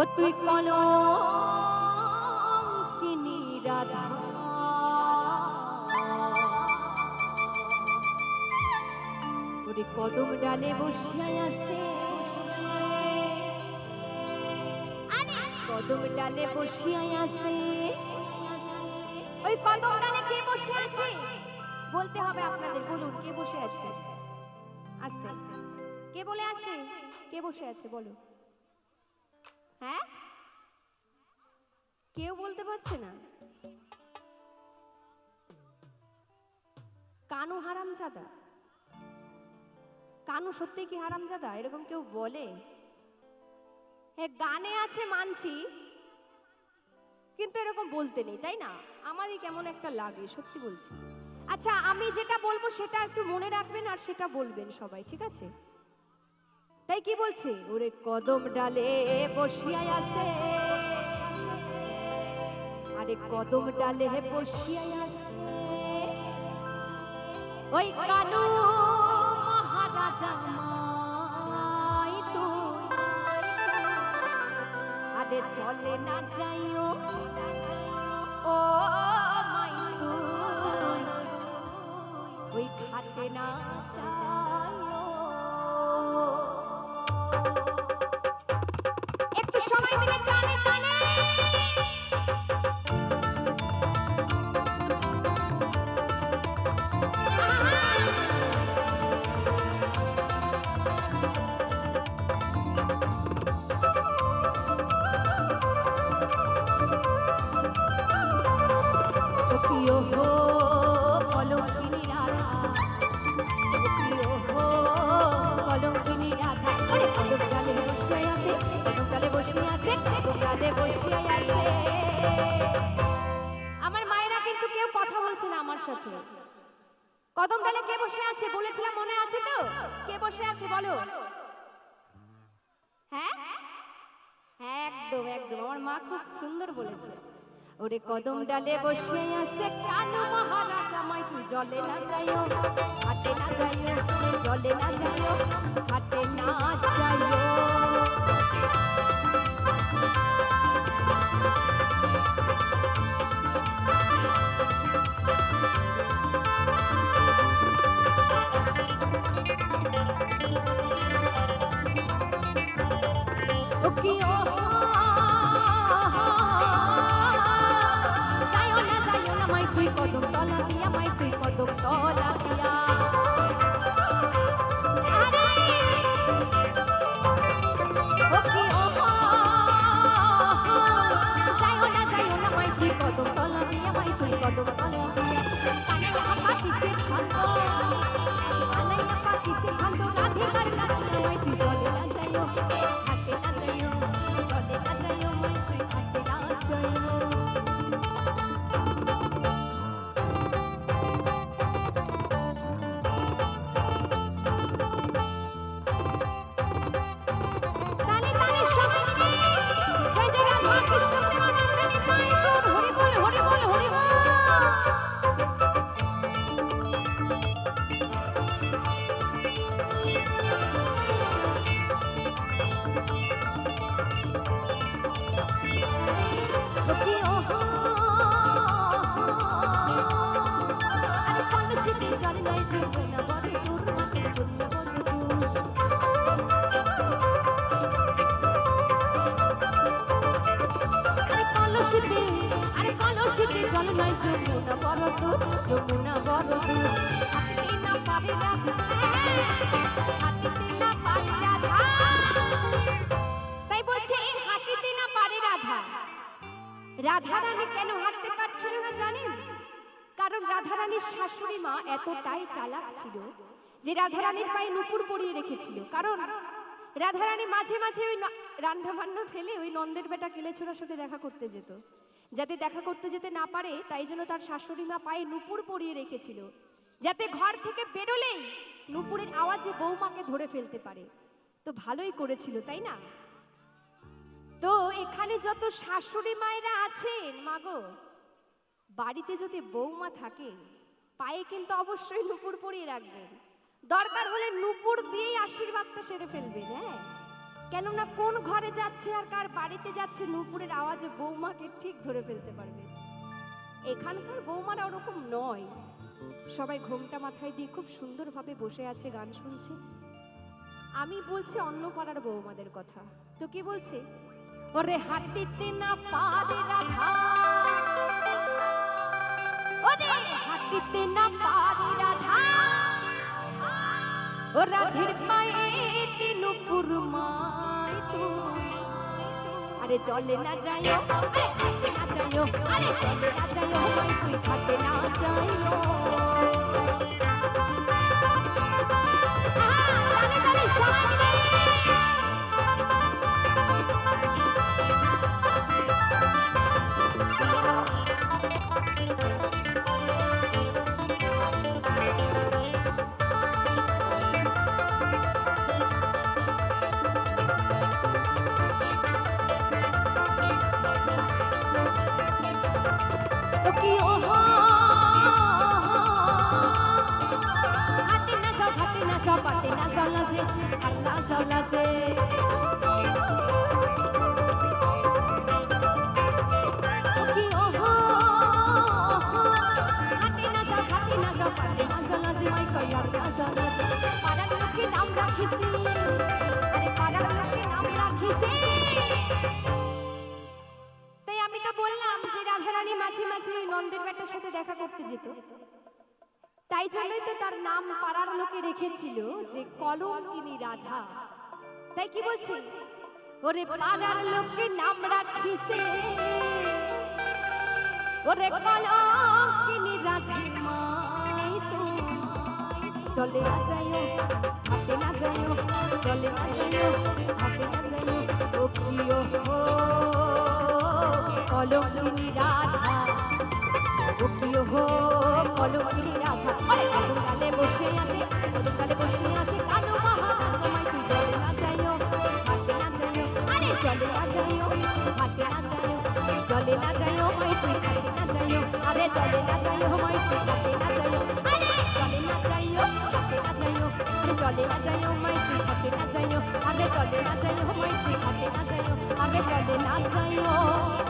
ও তুই কলঙ্কিনী রাধা। ওরে কদম ডালে বসিয়াই আছে। কদম ডালে বসিয়াই আছে। ওই কদম ডালে কে বসে আছে? বলতে হবে আপনাদের, বলুন, কে বসে আছে? আস্তে আস্তে। কে বলে আছে? কে বসে আছে? বলো হ্যাঁ? কেউ বলতে পারছে না। কানু হারামজাদা। কানু সত্যি কি হারামজাদা? এরকম কেউ বলে? হ্যাঁ গানে আছে মানছি, কিন্তু এরকম বলতে নেই, তাই না? আমারই কেমন একটা লাগে, সত্যি বলছি। আচ্ছা আমি যেটা বলব সেটা একটু মনে রাখবেন আর সেটা বলবেন সবাই, ঠিক আছে? তাই কি বলছে? ওরে কদম ডালে বসিয়াই আছে। আরে কদম ডালে বসিয়াই আছে। ওই কানু মহারাজা আরে চলে না যাইও। ও মাই তুই। ওই ঘাটে না যাইও। সময় মিলে তালে তালে কদম গালে বসে আছে। আমার মায়েরা কিন্তু কেউ কথা বলছে না আমার সাথে। কদম ডালে কে বসে আছে বলেছিলাম মনে আছে তো? কে বসে আছে বলো? হ্যাঁ? হ্যাঁ একদম একদম। আমার মা খুব সুন্দর বলেছে। ওরে কদম ডালে বসে আছে। কানু মহারাজা, মাই তুই জলে না যাইও। হাটে না যাইও, জলে না যাইও। হাটে না যাইও। ও কি ও যাইও না যাইও না মাই তুই কদম তলা দিয়া। কলসিতে জল নাই যমুনা বড় দূর যমুনা বড় দূর হাঁটতে না পারে না রাধা রানী কেন হাঁটতে পারছিল না জানেন? কারণ রাধা রানীর শাশুড়ি মা এতটাই চালাক ছিল যে রাধারানীর পায়ে নুপুর পরিয়ে রেখেছিল। কারণ রাধা রানী মাঝে মাঝে ওই রান্না বান্না ফেলে ওই নন্দের বেটা কেলেছোড়ার সাথে দেখা করতে যেত। যাতে দেখা করতে যেতে না পারে, তাই জন্য তার শাশুড়ি মা পায়ে নুপুর পরিয়ে রেখেছিল। যাতে ঘর থেকে বেরোলেই নুপুরের আওয়াজে বৌমাকে ধরে ফেলতে পারে। তো ভালোই করেছিল, তাই না? এখানে যত শাশুড়ি মায়েরা আছেন, মাগো, বাড়িতে যদি বৌমা থাকে, পায়ে কিন্তু অবশ্যই নুপুর পরিয়ে রাখবেন। দরকার হলে নুপুর দিয়েই আশীর্বাদটা সেরে ফেলবেন হ্যাঁ? কেননা কোন ঘরে যাচ্ছে আর কার বাড়িতে যাচ্ছে, নূপুরের আওয়াজে বৌমাকে ঠিক ধরে ফেলতে পারবে। এখানকার বৌমারা ওরকম নয়। সবাই ঘোমটা মাথায় দিয়ে খুব সুন্দরভাবে বসে আছে, গান শুনছে। আমি বলছি অন্য পাড়ার বৌমাদের কথা। তো কি বলছে? ওরে হাতিতে না পারে রাধা ওরে হাতিতে না পারে রাধা ও রাধের পায়ে তিনুপুর মাই তো। আরে চলে না যাইও আরে না যাইও আরে চলে না যাইও মাই তুই খাতে না যাইও সবাই মিলে। লোকে নাম রাখিছি। তাই আমি তো বললাম যে রাধারানী মাঝে মাঝে ওই নন্দের বেটার সাথে দেখা করতে যেত। তাই জন্যই তো তার নাম পাড়ার লোকে রেখেছিল যে কলঙ্কিনী রাধা। তাই কি বলছে? ওরে পাড়ার লোকে নাম রাখিছে ওরে কলঙ্কিনী রাধা মাই তো চলে না যাইও হাতে না যাইও, চলে না যাইও হাতে না যাইও, ও কি ও কলঙ্কিনী রাধা ও কি ও হো কলঙ্কিনী রাধা কলম গালে বসে আছে গালে বসে আছে কানু মহা সময় তুই চলে না যাইও হাতে না যাইও আরে চলে না যাইও হাতে না যাইও চলে না যাইও মাই তুই হাতে না যাইও আরে চলে না যাইও মাই তুই হাতে না যাইও আরে চলে না যাইও হাতে না যাইও আরে চলে না যাইও মাই তুই হাতে না যাইও আরে চলে না যাইও মাই তুই হাতে না যাইও আরে চলে না যাইও